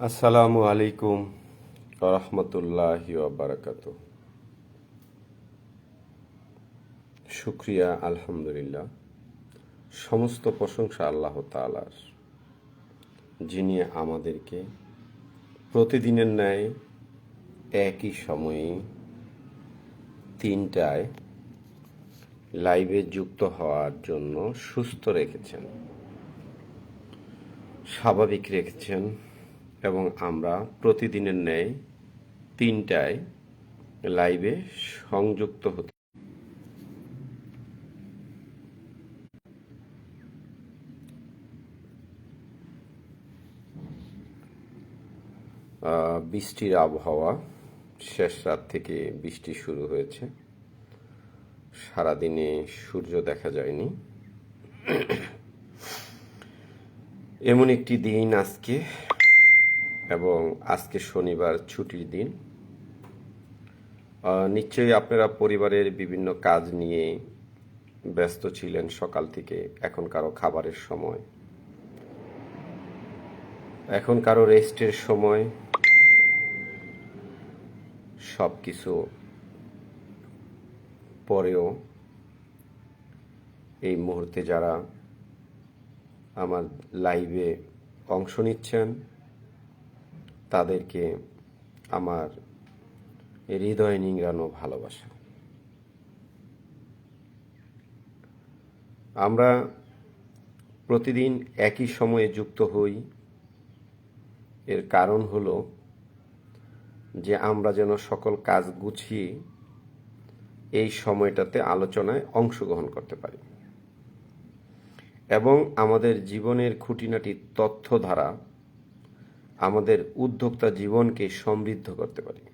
আসসালামু আলাইকুম রহমতুল্লাহ বারাকাত শুক্রিয়া, আলহামদুলিল্লাহ। সমস্ত প্রশংসা আল্লাহ তালার যিনি আমাদেরকে প্রতিদিনের ন্যায় একই সময়ে তিনটায় লাইভে যুক্ত হওয়ার জন্য সুস্থ রেখেছেন, স্বাভাবিক রেখেছেন। এবং আমরা প্রতিদিনের ন্যায় তিনটায় লাইভে সংযুক্ত হতে বৃষ্টির আবহাওয়া শেষ রাত থেকে বৃষ্টি শুরু হয়েছে। সারাদিনে সূর্য দেখা যায়নি। এমন একটি দিন আজকে এবং আজকে শনিবার ছুটির দিন। নিশ্চয়ই আপনারা পরিবারের বিভিন্ন কাজ নিয়ে ব্যস্ত ছিলেন সকাল থেকে এখন কারও খাবারের সময়। এখন কারও রেস্টের সময়। সব কিছু পরেও এই মুহূর্তে যারা আমার লাইভে অংশ নিচ্ছেন তাদেরকে আমার হৃদয় নিংড়ানো ভালোবাসা। আমরা প্রতিদিন একই সময়ে যুক্ত হই। এর কারণ হল যে আমরা যেন সকল কাজ গুছিয়ে এই সময়টাতে আলোচনায় অংশগ্রহণ করতে পারি। এবং আমাদের জীবনের খুঁটিনাটি তথ্য ধারা আমাদের উদ্যোক্তা জীবনকে সমৃদ্ধ করতে পারি।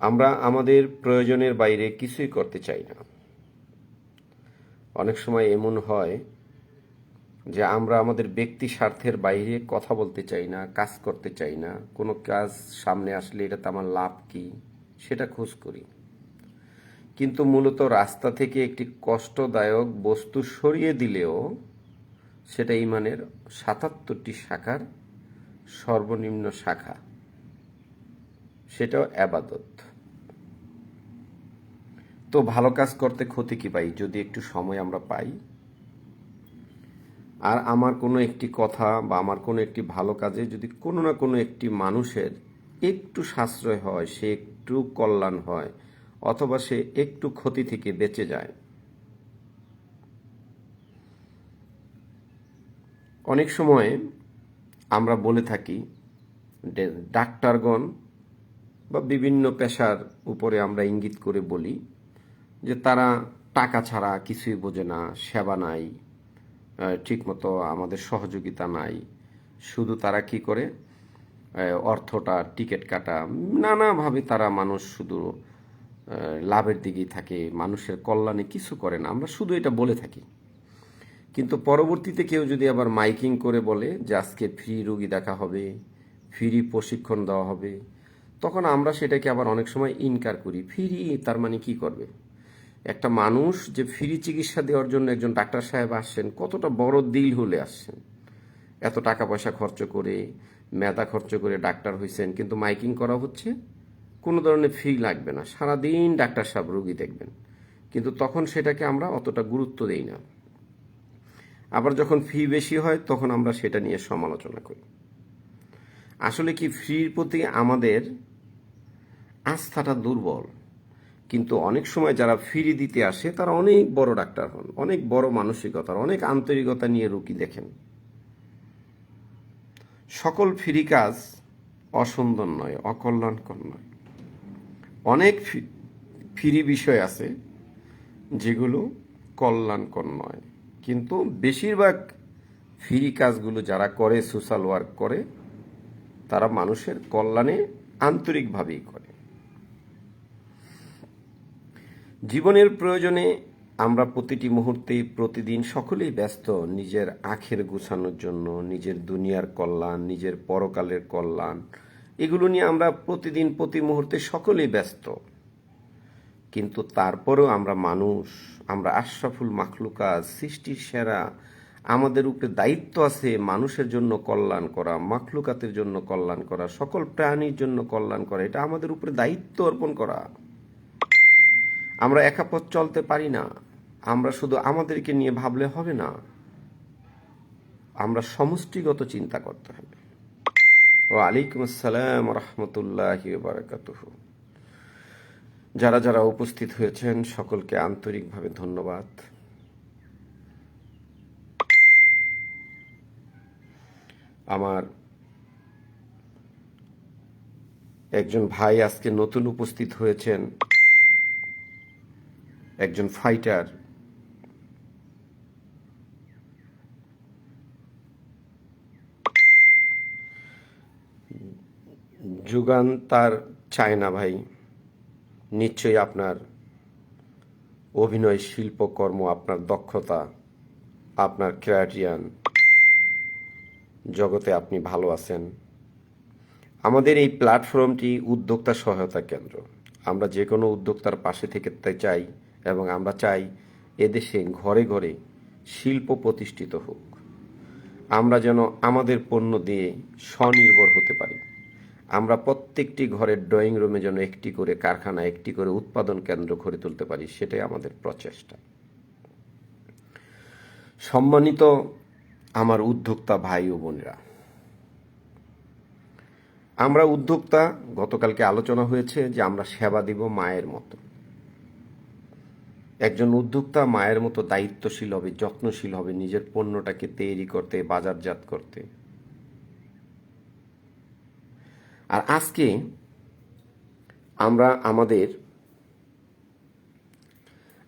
আমরা আমাদের প্রয়োজনের বাইরে কিছুই করতে চাই না। অনেক সময় এমন হয় যে আমরা আমাদের ব্যক্তি স্বার্থের বাইরে কথা বলতে চাই না, কাজ করতে চাই না, কোনো কাজ সামনে আসলে এটাতে আমার লাভ কি, সেটা খোঁজ করি। কিন্তু মূলত রাস্তা থেকে একটি কষ্টদায়ক বস্তু সরিয়ে দিলেও সেটা ইমানের সাতাত্তরটি শাখার সর্বনিম্ন শাখা। সেটাও আবাদত। তো ভালো কাজ করতে ক্ষতি কি পাই যদি একটু সময় আমরা পাই। আর আমার কোনো একটি কথা বা আমার কোনো একটি ভালো কাজে যদি কোনো না কোনো একটি মানুষের একটু সাশ্রয় হয়, সে একটু কল্যাণ হয়, অথবা সে একটু ক্ষতি থেকে বেঁচে যায় অনেক সময় আমরা বলে থাকি ডাক্তারগণ বা বিভিন্ন পেশার উপরে আমরা ইঙ্গিত করে বলি যে তারা টাকা ছাড়া কিছুই বোঝে না, সেবা নাই ঠিকমতো আমাদের সহযোগিতা নাই। শুধু তারা কি করে? অর্থটা, টিকিট কাটা, নানাভাবে তারা মানুষ শুধু লাভের দিকেই থাকে, মানুষের কল্যাণে কিছু করে না। আমরা শুধু এটা বলে থাকি। কিন্তু পরবর্তীতে কেউ যদি আবার মাইকিং করে বলে যে আজকে ফ্রি রুগী দেখা হবে, ফ্রি প্রশিক্ষণ দেওয়া হবে, তখন আমরা সেটাকে আবার অনেক সময় ইনকার করি। ফ্রি তার মানে কি করবে? একটা মানুষ যে ফ্রি চিকিৎসা দেওয়ার জন্য একজন ডাক্তার সাহেব আসছেন, কতটা বড় দিল হলে আসছেন। এত টাকা পয়সা খরচ করে, মেধা খরচ করে ডাক্তার হয়েছেন কিন্তু মাইকিং করা হচ্ছে, কোনো ধরনের ফি লাগবে না। সারাদিন ডাক্তার সাহেব রুগী দেখবেন। কিন্তু তখন সেটাকে আমরা অতটা গুরুত্ব দেই না। আবার যখন ফি বেশি হয়, তখন আমরা সেটা নিয়ে সমালোচনা করি। আসলে কি ফ্রির প্রতি আমাদের আস্থাটা দুর্বল। কিন্তু অনেক সময় যারা ফ্রি দিতে আসে, তারা অনেক বড় ডাক্তার হন, অনেক বড় মানসিকতার, অনেক আন্তরিকতা নিয়ে রুগী দেখেন। সকল ফ্রি কাজ অসুন্দর নয়, অকল্যাণকর নয়। অনেক ফ্রি বিষয় আছে যেগুলো কল্যাণকর নয়। কিন্তু বেশিরভাগ ফ্রি কাজগুলো যারা করে সোশ্যাল ওয়ার্ক করে, তারা মানুষের কল্যাণে আন্তরিকভাবেই করে। জীবনের প্রয়োজনে আমরা প্রতিটি মুহূর্তে প্রতিদিন সকলেই ব্যস্ত, নিজের আখের গুছানোর জন্য, নিজের দুনিয়ার কল্যাণ, নিজের পরকালের কল্যাণ। এগুলো নিয়ে আমরা প্রতিদিন, প্রতি মুহূর্তে সকলেই ব্যস্ত। কিন্তু তারপরেও আমরা মানুষ, আমরা আশরাফুল মাখলুকা, সৃষ্টির সেরা, আমাদের উপরে দায়িত্ব আছে মানুষের জন্য কল্যাণ করা, মাখলুকাতের জন্য কল্যাণ করা, সকল প্রাণীর জন্য কল্যাণ করা, এটা আমাদের উপরে দায়িত্ব অর্পণ করা। আমরা একা পথ চলতে পারি না, আমরা শুধু আমাদেরকে নিয়ে ভাবলে হবে না, আমরা সমষ্টিগত চিন্তা করতে হবে। ওয়ালাইকুম আসসালাম রহমতুল্লাহ বারাকাতুহ। যারা যারা উপস্থিত হয়েছেন, সকলকে আন্তরিকভাবে ধন্যবাদ। আমার একজন ভাই আজকে নতুন উপস্থিত হয়েছেন। একজন ফাইটার। যুগান তার চায় না ভাই। নিশ্চয়ই আপনার অভিনয়, শিল্পকর্ম, আপনার দক্ষতা, আপনার ক্রিয়াটিয়ান জগতে আপনি ভালো আছেন। আমাদের এই প্ল্যাটফর্মটি উদ্যোক্তা সহায়তা কেন্দ্র। আমরা যে কোনো উদ্যোক্তার পাশে থেকে চাই এবং আমরা চাই এদেশে ঘরে ঘরে শিল্প প্রতিষ্ঠিত হোক। আমরা যেন আমাদের পণ্য দিয়ে স্বনির্ভর হতে পারি। আমরা প্রত্যেকটি ঘরের ড্রয়িং রুমে যেন একটি করে কারখানা, একটি করে উৎপাদন কেন্দ্র গড়ে তুলতে পারি, সেটাই আমাদের প্রচেষ্টা। সম্মানিত আমার উদ্যোক্তা ভাই ও বোনেরা, আমরা উদ্যোক্তা, গতকালকে আলোচনা হয়েছে যে আমরা সেবা দিব মায়ের মতো। একজন উদ্যোক্তা মায়ের মতো দায়িত্বশীল হবে, যত্নশীল হবে, নিজের পণ্যটাকে তৈরি করতে, বাজারজাত করতে। আর আজকে আমরা আমাদের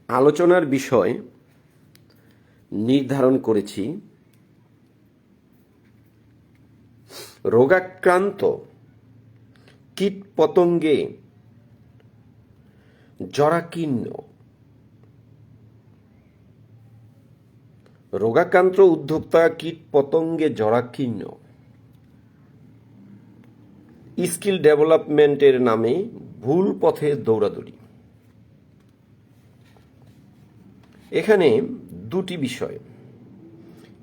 আলোচনার বিষয় নির্ধারণ করেছি রোগাক্রান্ত কীট পতঙ্গে জরাকীর্ণ। রোগাক্রান্ত উদ্যোক্তা কীট পতঙ্গে জরাকীর্ণ। স্কিল ডেভেলপমেন্টের নামে ভুল পথে দৌড়াদৌড়ি। এখানে দুটি বিষয়।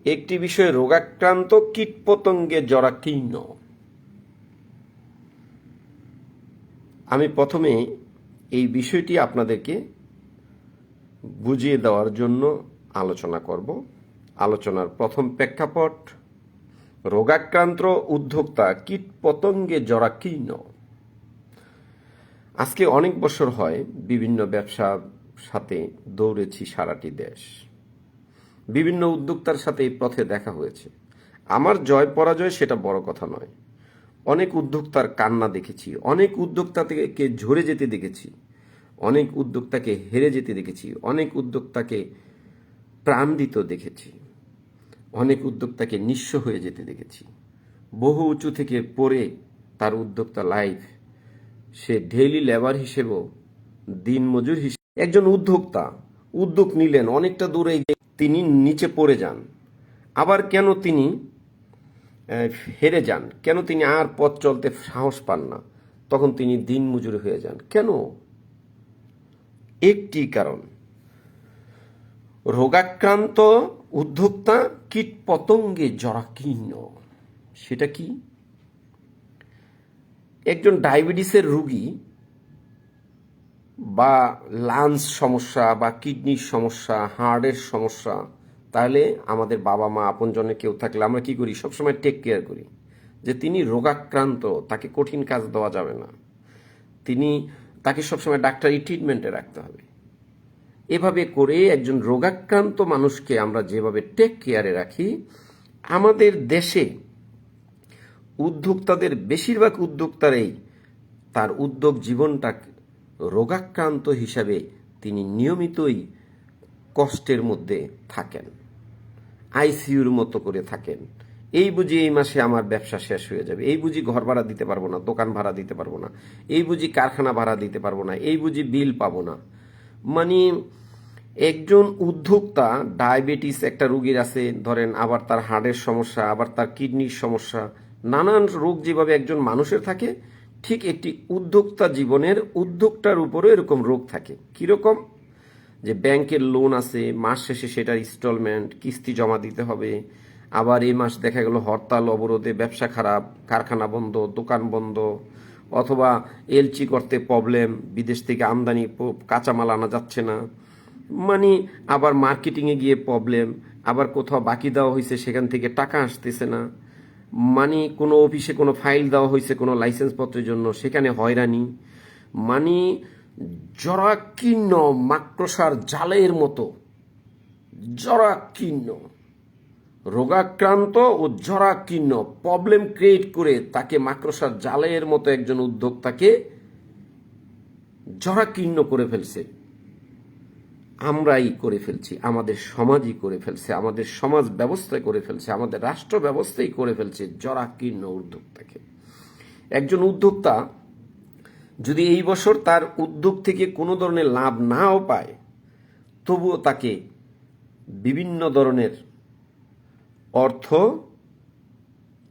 একটি বিষয় রোগাক্রান্ত, কীটপতঙ্গে জরাকীর্ণ। আমি প্রথমে এই বিষয়টি আপনাদেরকে বুঝিয়ে দেওয়ার জন্য আলোচনা করব। আলোচনার প্রথম প্রেক্ষাপট রোগাক্রান্ত উদ্যোক্তা কীট পতঙ্গে জরাকীর্ণ। আজকে অনেক বছর হয় বিভিন্ন ব্যবসার সাথে দৌড়েছি সারাটি দেশ। বিভিন্ন উদ্যোক্তার সাথে এই পথে দেখা হয়েছে। আমার জয় পরাজয় সেটা বড় কথা নয়। অনেক উদ্যোক্তার কান্না দেখেছি, অনেক উদ্যোক্তা থেকে ঝরে যেতে দেখেছি, অনেক উদ্যোক্তাকে হেরে যেতে দেখেছি, অনেক উদ্যোক্তাকে প্রাণ দিত দেখেছি। অনেক উদ্যোক্তাকে নিঃস্ব হয়ে যেতে দেখেছি। বহু উঁচু থেকে পড়ে তার উদ্যোক্তা লাইফ সে ডেইলি লেবার হিসেবেও দিন মজুর হিসেবে একজন উদ্যোক্তা, উদ্যোগ নিলেন, অনেকটা দূরে তিনি নিচে পড়ে যান। আবার কেন তিনি হেরে যান? কেন তিনি আর পথ চলতে সাহস পান না? তখন তিনি দিন মজুর হয়ে যান। কেন? একটি কারণ। রোগাক্রান্ত উদ্যোক্তা কীট পতঙ্গে জরাকীর্ণ। সেটা কি? একজন ডায়াবেটিসের রুগী বা লাংস সমস্যা বা কিডনির সমস্যা, হার্টের সমস্যা, তাহলে আমাদের বাবা মা আপনজনে কেউ থাকলে আমরা কি করি? সবসময় টেক কেয়ার করি। যে তিনি রোগাক্রান্ত, তাকে কঠিন কাজ দেওয়া যাবে না। তিনি, তাকে সবসময় ডাক্তারি ট্রিটমেন্টে রাখতে হবে। এভাবে করে একজন রোগাক্রান্ত মানুষকে আমরা যেভাবে টেক কেয়ারে রাখি, আমাদের দেশে উদ্যোক্তাদের, বেশিরভাগ উদ্যোক্তারাই তার উদ্যোগ জীবনটা রোগাক্রান্ত হিসাবে তিনি নিয়মিতই কষ্টের মধ্যে থাকেন, আইসিইউর মতো করে থাকেন। এই বুঝি এই মাসে আমার ব্যবসা শেষ হয়ে যাবে, এই বুঝি ঘর ভাড়া দিতে পারব না, দোকান ভাড়া দিতে পারব না, এই বুঝি কারখানা ভাড়া দিতে পারব না, এই বুঝি বিল পাবো না। মানে একজন উদ্যোক্তা, ডায়াবেটিস একটা রুগীর আছে, ধরেন আবার তার হার্টের সমস্যা, আবার তার কিডনির সমস্যা, নানান রোগ যেভাবে একজন মানুষের থাকে, ঠিক একটি উদ্যোক্তা জীবনের উদ্যোক্তার উপরও এরকম রোগ থাকে। কীরকম? যে ব্যাংকের লোন আছে, মাস শেষে সেটার ইনস্টলমেন্ট কিস্তি জমা দিতে হবে, আবার এই মাস দেখা গেল হরতাল, অবরোধে ব্যবসা খারাপ, কারখানা বন্ধ, দোকান বন্ধ অথবা এলচি করতে প্রবলেম বিদেশ থেকে আমদানি কাঁচামাল আনা যাচ্ছে না। মানে আবার মার্কেটিংয়ে গিয়ে প্রবলেম আবার কোথাও বাকি দেওয়া হয়েছে সেখান থেকে টাকা আসতেছে না। মানে কোনো অফিসে কোনো ফাইল দেওয়া হয়েছে কোনো লাইসেন্স পত্রের জন্য, সেখানে হয়রানি। মানে জরাকীর্ণ মাক্রসার জালের মতো। জরাকীর্ণ। রোগাক্রান্ত ও জরাকীর্ণ প্রবলেম ক্রিয়েট করে তাকে মাকড়সার জালের মতো একজন উদ্যোক্তাকে জরাকীর্ণ করে ফেলছে। আমরাই করে ফেলছি, আমাদের সমাজই করে ফেলছে, আমাদের সমাজ ব্যবস্থায় করে ফেলছে, আমাদের রাষ্ট্র ব্যবস্থাই করে ফেলছে জরাকীর্ণ উদ্যোক্তাকে। একজন উদ্যোক্তা যদি এই বছর তার উদ্যোগ থেকে কোনো ধরনের লাভ নাও পায়, তবুও তাকে বিভিন্ন ধরনের অর্থ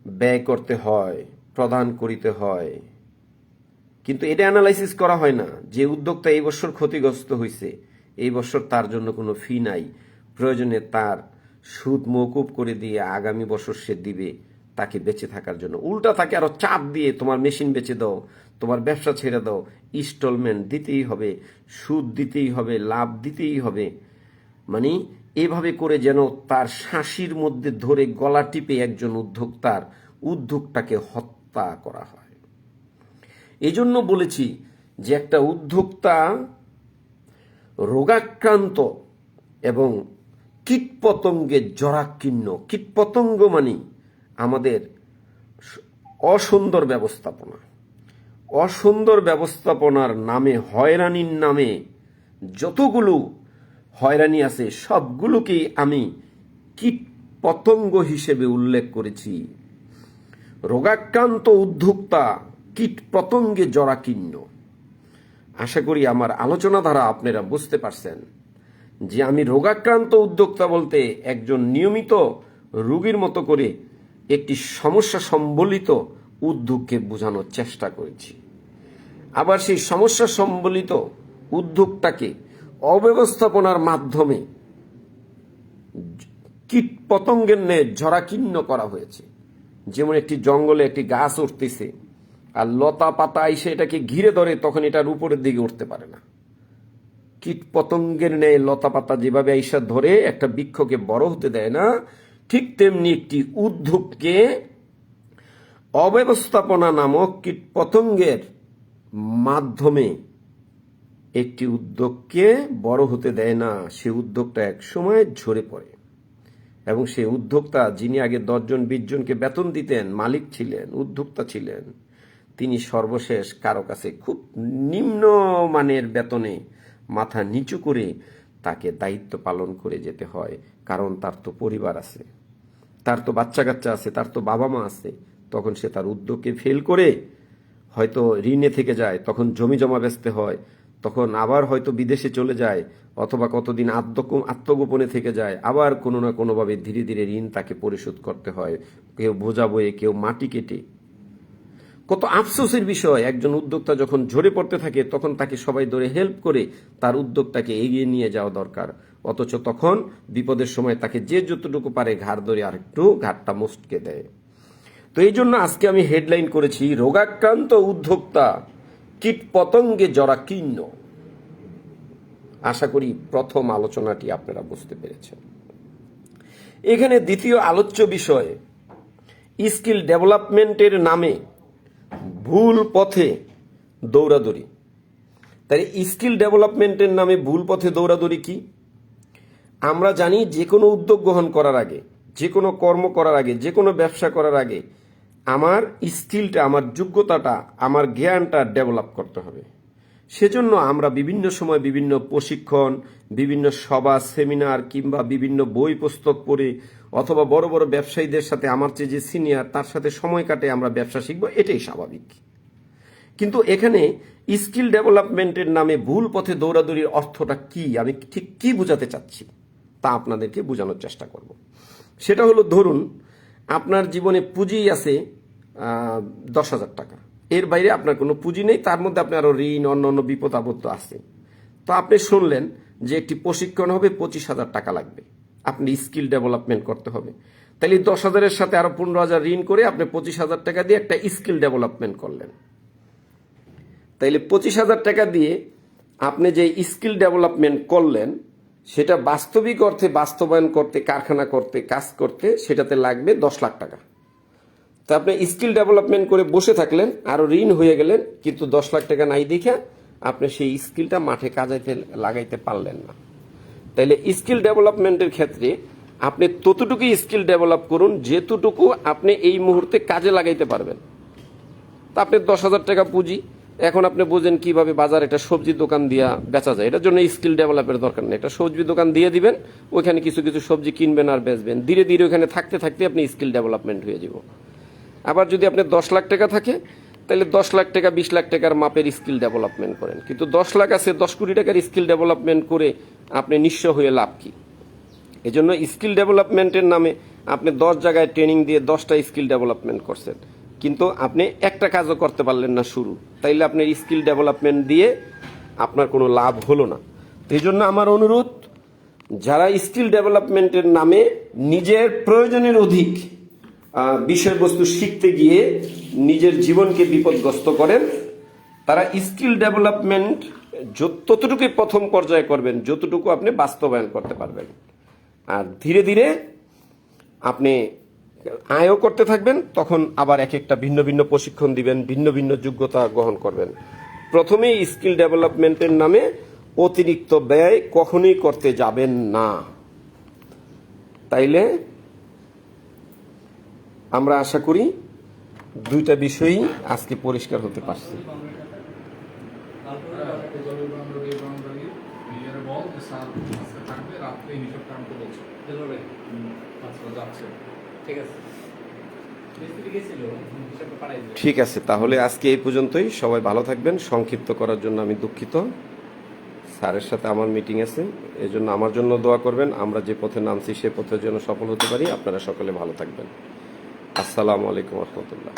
ব্যয় করতে হয়, প্রদান করিতে হয়। কিন্তু এটা অ্যানালাইসিস করা হয় না। যে উদ্যোক্তা এই বছর ক্ষতিগ্রস্ত হয়েছে এই বছর তার জন্য কোনো ফি নাই। প্রয়োজনে তার সুদ মৌকুব করে দিয়ে আগামী বছর সে দিবে তাকে বেঁচে থাকার জন্য। উল্টা তাকে আরও চাপ দিয়ে তোমার মেশিন বেচে দাও, তোমার ব্যবসা ছেড়ে দাও ইনস্টলমেন্ট দিতেই হবে, সুদ দিতেই হবে, লাভ দিতেই হবে। মানে এভাবে করে যেন তার শাঁসির মধ্যে ধরে গলা টিপে একজন উদ্যোক্তার উদ্যোগটাকে হত্যা করা হয়। এই জন্য বলেছি যে একটা উদ্যোক্তা রোগাক্রান্ত এবং কীটপতঙ্গের জরাকীর্ণ, কীটপতঙ্গ মানে আমাদের অসুন্দর ব্যবস্থাপনা। অসুন্দর ব্যবস্থাপনার নামে, হয়রানির নামে যতগুলো হয়রানি আছে, সবগুলোকেই আমি কীট পতঙ্গ হিসেবে উল্লেখ করেছি। রোগাক্রান্ত উদ্যোক্তা কীট পতঙ্গে জরাকীর্ণ। আশা করি আমার আলোচনা দ্বারা আপনারা বুঝতে পারছেন যে আমি রোগাক্রান্ত উদ্যোক্তা বলতে একজন নিয়মিত রোগীর মতো করে একটি সমস্যা সম্বলিত উদ্যোগকে বোঝানোর চেষ্টা করেছি। আবার সেই সমস্যা সম্বলিত উদ্যোগটাকে অব্যবস্থাপনার মাধ্যমে কীট পতঙ্গের ন্যায় জরাকীর্ণ করা হয়েছে। যেমন একটি জঙ্গলে একটি গাছ উঠতেছে আর লতা পাতা এসে এটাকে ঘিরে ধরে, তখন এটার উপরের দিকে উঠতে পারে না। কীট পতঙ্গের ন্যায় লতা পাতা যেভাবে আইসা ধরে একটা বৃক্ষকে বড় হতে দেয় না, ঠিক তেমনি একটি উদ্যোগকে অব্যবস্থাপনা নামক কীট পতঙ্গের মাধ্যমে একটি উদ্যোগকে বড় হতে দেয় না, সে উদ্যোগটা এক সময় ঝরে পড়ে। এবং সে উদ্যোক্তা যিনি আগে দশজন বিশ জনকে বেতন দিতেন, মালিক ছিলেন, উদ্যোক্তা ছিলেন, তিনি সর্বশেষ কারও কাছে খুব নিম্ন মানের বেতনে মাথা নিচু করে তাকে দায়িত্ব পালন করে যেতে হয়, কারণ তার তো পরিবার আছে। তার তো বাচ্চা কাচ্চা আছে, তার তো বাবা মা আছে। তখন সে তার উদ্যোগকে ফেল করে হয়তো ঋণে থেকে যায়, তখন জমি জমা বেচতে হয় তখন আবার হয়তো বিদেশে চলে যায় অথবা কতদিন আত্মগো, আত্মগোপনে থেকে যায়, আবার কোনো না কোনোভাবে ধীরে ধীরে ঋণ তাকে পরিশোধ করতে হয়। কেউ বোঝা বয়ে কেউ মাটি কেটে। কত আফসোসের বিষয়, একজন উদ্যোক্তা যখন ঝরে পড়তে থাকে, তখন তাকে সবাই ধরে হেল্প করে তার উদ্যোগটাকে এগিয়ে নিয়ে যাওয়া দরকার। অথচ তখন বিপদের সময় তাকে যে যতটুকু পারে ঘাড় ধরে আরেকটু ঘাটটা মুষ্টকে দেয়। তো এই জন্য আজকে আমি হেডলাইন করেছি, রোগাক্রান্ত উদ্যোক্তা। কীট পতঙ্গে জরাকীর্ণ। আশা করি প্রথম আলোচনাটি আপনারা বুঝতে পেরেছেন। এখানে দ্বিতীয় আলোচ্য বিষয়, স্কিল ডেভেলপমেন্টের নামে ভুল পথে দৌড়াদৌড়ি। তাই স্কিল ডেভেলপমেন্টের নামে ভুল পথে দৌড়াদৌড়ি কি? আমরা জানি যে কোনো উদ্যোগ গ্রহণ করার আগে, যে কোনো কর্ম করার আগে, যে কোনো ব্যবসা করার আগে আমার স্কিলটা, আমার যোগ্যতাটা, আমার জ্ঞানটা ডেভেলপ করতে হবে। সেজন্য আমরা বিভিন্ন সময় বিভিন্ন প্রশিক্ষণ, বিভিন্ন সভা, সেমিনার কিংবা বিভিন্ন বই পুস্তক পড়ে অথবা বড় বড় ব্যবসায়ীদের সাথে, আমার চেয়ে যে সিনিয়র, তার সাথে সময় কাটে আমরা ব্যবসা শিখব, এটাই স্বাভাবিক। কিন্তু এখানে স্কিল ডেভেলপমেন্টের নামে ভুল পথে দৌড়াদৌড়ির অর্থটা কি? আমি ঠিক কি বোঝাতে চাচ্ছি তা আপনাদেরকে বোঝানোর চেষ্টা করব। সেটা হলো, ধরুন আপনার জীবনে পুঁজি আছে দশ হাজার টাকা। এর বাইরে আপনার কোনো পুঁজি নেই, তার মধ্যে আপনার আরও ঋণ অন্য অন্য বিপদ আপদ আছে। তো আপনি শুনলেন যে একটি প্রশিক্ষণ হবে, পঁচিশ হাজার টাকা লাগবে। আপনি স্কিল ডেভেলপমেন্ট করতে হবে। তাহলে দশ হাজারের সাথে আরও পনেরো হাজার ঋণ করে আপনি পঁচিশ হাজার টাকা দিয়ে একটা স্কিল ডেভেলপমেন্ট করলেন। তাইলে পঁচিশ হাজার টাকা দিয়ে আপনি যে স্কিল ডেভেলপমেন্ট করলেন সেটা বাস্তবিক অর্থে বাস্তবায়ন করতে, কারখানা করতে, কাজ করতে সেটাতে লাগবে দশ লাখ টাকা। তো আপনি স্কিল ডেভেলপমেন্ট করে বসে থাকলেন, আরও ঋণ হয়ে গেলেন, কিন্তু দশ লাখ টাকা নাই দেখে আপনি সেই স্কিলটা মাঠে কাজাইতে, লাগাইতে পারলেন না। তাইলে স্কিল ডেভেলপমেন্টের ক্ষেত্রে আপনি ততটুকুই স্কিল ডেভেলপ করুন যেতটুকু আপনি এই মুহূর্তে কাজে লাগাইতে পারবেন। তা আপনি দশ হাজার টাকা পুঁজি এখন আপনি বোঝেন কীভাবে বাজার একটা সবজি দোকান দিয়া বেচা যায়। এটার জন্য স্কিল ডেভেলপের দরকার নেই। একটা সবজি দোকান দিয়ে দিবেন, ওইখানে কিছু কিছু সবজি কিনবেন আর বেচবেন। ধীরে ধীরে ওইখানে থাকতে থাকতে আপনি স্কিল ডেভেলপমেন্ট হয়ে যাব। আবার যদি আপনি দশ লাখ টাকা থাকে, তাহলে দশ লাখ টাকা, বিশ লাখ টাকার মাপের স্কিল ডেভেলপমেন্ট করেন। কিন্তু দশ লাখ আছে, দশ কোটি টাকার স্কিল ডেভেলপমেন্ট করে আপনি নিঃস্ব হয়ে লাভ কি? এজন্য স্কিল ডেভেলপমেন্টের নামে আপনি দশ জায়গায় ট্রেনিং দিয়ে দশটা স্কিল ডেভেলপমেন্ট করছেন। কিন্তু আপনি একটা কাজও করতে পারলেন না শুরু। তাইলে আপনার স্কিল ডেভেলপমেন্ট দিয়ে আপনার কোনো লাভ হলো না। এই জন্য আমার অনুরোধ, যারা স্কিল ডেভেলপমেন্টের নামে নিজের প্রয়োজনের অধিক বিষয়বস্তু শিখতে গিয়ে নিজের জীবনকে বিপদগ্রস্ত করেন, তারা স্কিল ডেভেলপমেন্ট ততটুকুই প্রথম পর্যায়ে করবেন, যতটুকু আপনি বাস্তবায়ন করতে পারবেন। আর ধীরে ধীরে আপনি আয়ও করতে থাকবেন, তখন আবার এক একটা ভিন্ন ভিন্ন প্রশিক্ষণ দিবেন, ভিন্ন ভিন্ন যোগ্যতা গ্রহণ করবেন। প্রথমেই স্কিল ডেভেলপমেন্টের নামে অতিরিক্ত ব্যয় কখনোই করতে যাবেন না। তাইলে আমরা আশা করি দুইটা বিষয়ই আজকে পরিষ্কার হতে পারছে। ঠিক আছে। তাহলে আজকে এই পর্যন্তই। সবাই ভালো থাকবেন, সংক্ষিপ্ত করার জন্য আমি দুঃখিত। স্যারের সাথে আমার মিটিং আছে এই জন্য আমার জন্য দোয়া করবেন। আমরা যে পথে নামছি, সে পথের জন্য সফল হতে পারি। আপনারা সকলে ভালো থাকবেন। আসসালামু আলাইকুম রহমতুল্লাহ।